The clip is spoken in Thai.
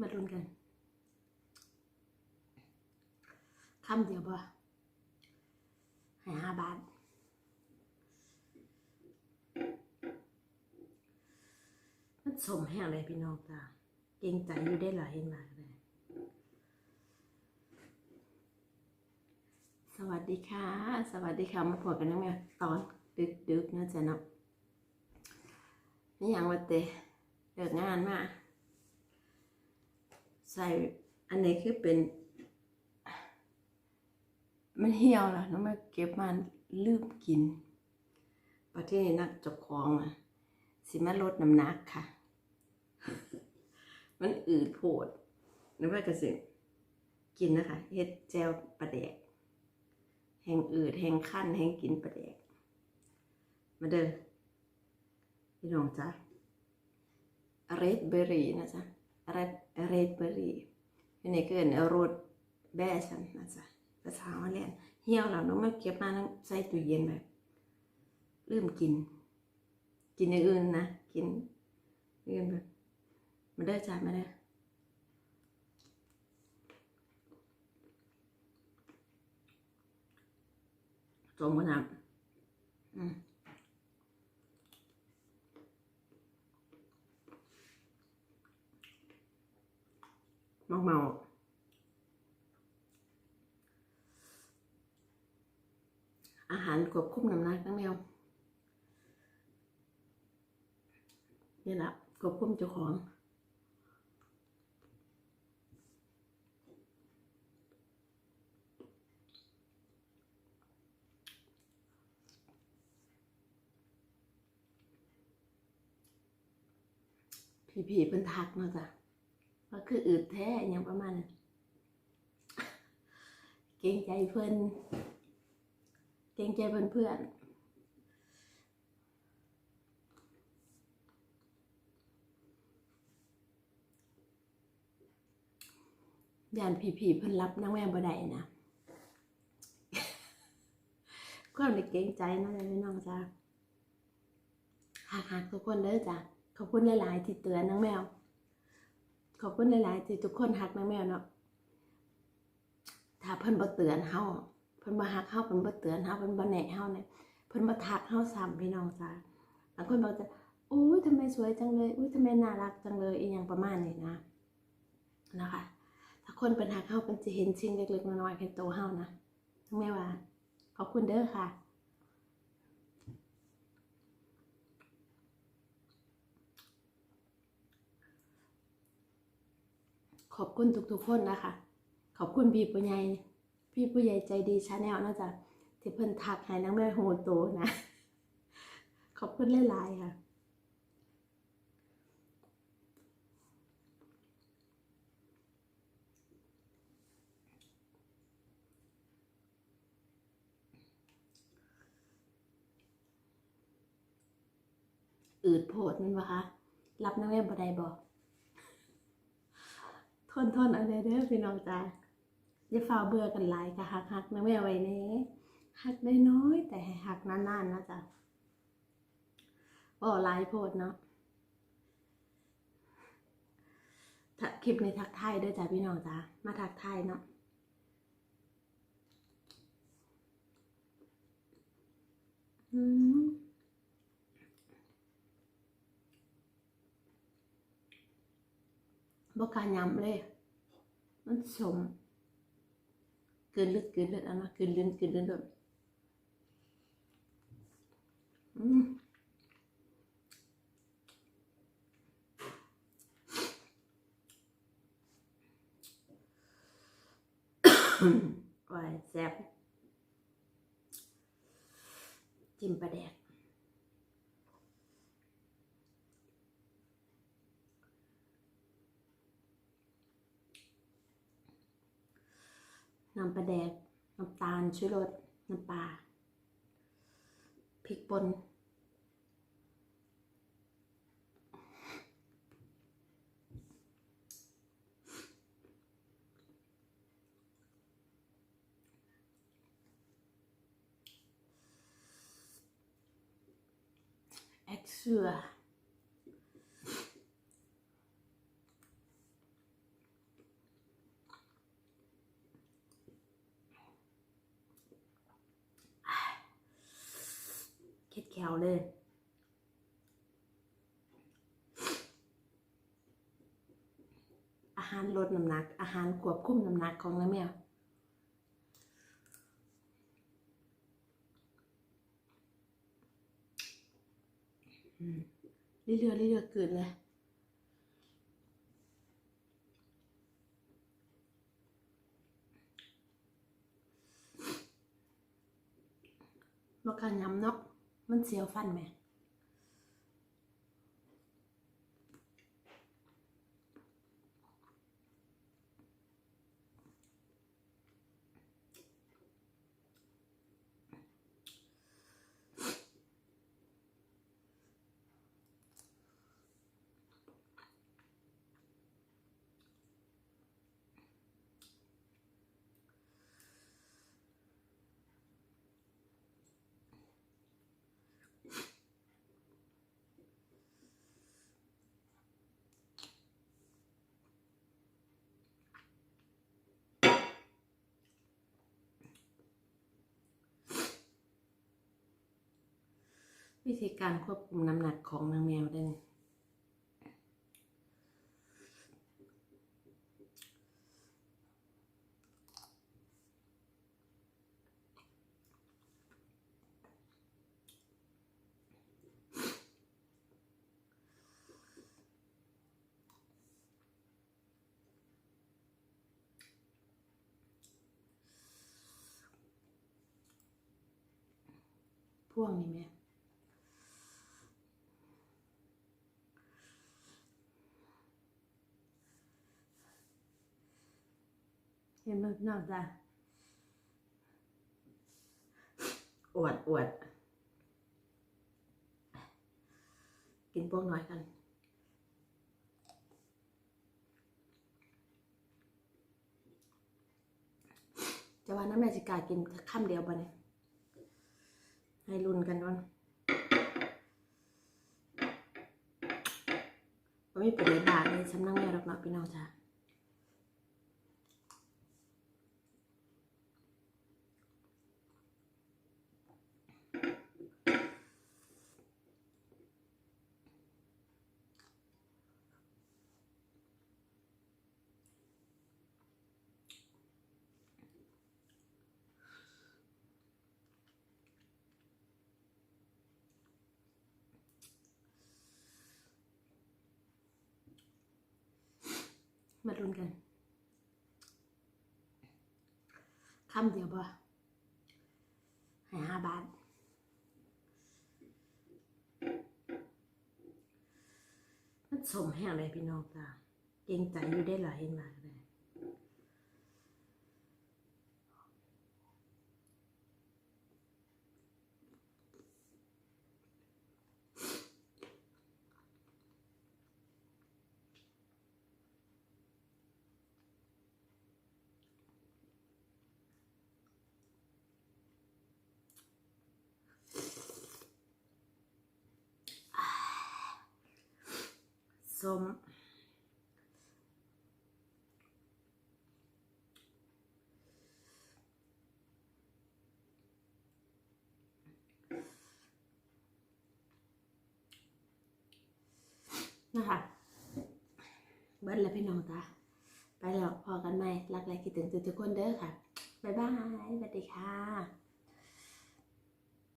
มาลุ้นกันคำเดียวบ่ให้ห้าบาทมันสมแห้งเลยพี่น้องจ้าเก่งใจอยู่ได้หลายเห็นหลายเลยสวัสดีค่ะ สวัสดีค่ะ มาพบกันนะแม่ตอนดึกดึกๆนะจ๊ะเนาะนี่ยังวันเตะเลิกงานมา ใส่อันนี้คือเป็น มันเหี่ยวแล้วน้องมาเก็บมันลืมกินประเทศนักจกของอะสิมาลดน้ำหนักค่ะ มันอืดโผดนึกว่ากระสิกินนะคะเฮ็ดแจวปลาแดก แห้งอืดแห้งขั้นแห้งกินปลาแดก มาเด้อพี่น้องจ้ะเรดเบอรี่นะจ๊ะ เรดเรดเบอรี่อันนี้เกินโรดแบชันนะจ๊ะภาษาฮอลแลนด์เหี่ยวแล้วน้องมาเก็บมาใส่ตู้เย็นแบบลืมกิน กินอย่างอื่นนะ กินอื่นแบบมาได้จ้ามาได้จมกันน้ำอืม เมาเมาอาหารควบคุมน้ำหนักทั้งแมวนี่แหละควบคุมเจ้าของพี่ผีเพิ่นทักเนาะจ้ะ ว่าคืออืดแท้อย่างประมาณนั้นเกรงใจเพิ่อนเกรงใจเพื่อนเพื่อนๆยานผีผีเพิ่นรับนางแม่บ่ได้นะความในเกรงใจนะเลยน้องจ้าหักหักทุกคนเด้อจ้ะขอบคุณหลาย ๆ ที่เตือนนางแมว ขอบคุณหลาย ๆ ที่ทุกคนหักนางแมวเนาะถ้าเพิ่นบ่เตือนเฮาเพิ่นบ่ฮักเฮาเพิ่นบ่เตือนเฮาเพิ่นบ่แนะเฮาเนี่ยเพิ่นบ่ทักเฮาซ้ำพี่น้องจ้าบางคนบอกจะอุ้ยทำไมสวยจังเลยอุ้ยทำไมน่ารักจังเลยอีหยังประมาณนี้นะนะคะ ถ้าคนเป็นหักเฮาเพิ่นสิเห็นสิ่งเล็กๆน้อยๆในโตเฮานะแม่ว่าขอบคุณเด้อค่ะ ขอบคุณทุกๆคนนะคะ ขอบคุณพี่ผู้ใหญ่พี่ผู้ใหญ่ใจดีชาแนลนะจ๊ะที่เพิ่นทักให้นางแม่โหโตนะ ขอบคุณหลายๆค่ะอืดโผดมันวะคะ รับนางแม่บ่ได้บอก ทนทนเอาเลยเด้อพี่น้องจ้าอย่าฝ่าเบื่อกันหลายค่ะหักหักนะแม่เอาไว้เน้หักได้น้อยแต่ให้หักนานๆนะจ๊ะบ่หลายโพดเนาะคลิปในทักทายด้วยจ้ะพี่น้องจ้ามาทักทายเนาะอืม บ่กล้ายำเลย มันสมเกินลึกเกินเลือดเอานะเกินลิ้นเกินลิ้นแบบอืมโอ้ยแซ่บจิ้มปลาแดก น้ำปลาแดก น้ำตาลชูรสน้ำปลาพริกป่นแอคเสือ ขวเลยอาหารลดน้ำหนัก อาหารควบคุมน้ำหนักของน้าแมวอืมเรื่อยๆเรื่อยๆเกินเลยบ่กล้าย้ำเนาะ มันเสียวฟันไหม วิธีการควบคุมน้ำหนักของนางแมวได้นี่พ่วงนี่แม่ เห็นแบบนอกจ้ะอวดอวด กินพวกน้อยกันจะว่าน้ำแม่สิกากินคำเดียวปะเนี่ยให้รุนกันก่อนว่าไม่เป็นไรบาทในสำนักแม่หรอกเนาะพี่น้องจ้ะ มารุนกันคำเดียวบ่ให้ห้าบาทมันสมแห้งเลยพี่น้องตาเกรงใจอยู่ได้หลายเห็นไหมได้ ส้ม นะคะเบิ้ลแล้วพี่น้องจ้าไปแล้วพอกันไหมรักและคิดถึงทุกๆคนเด้อค่ะ บ๊ายบายสวัสดีค่ะ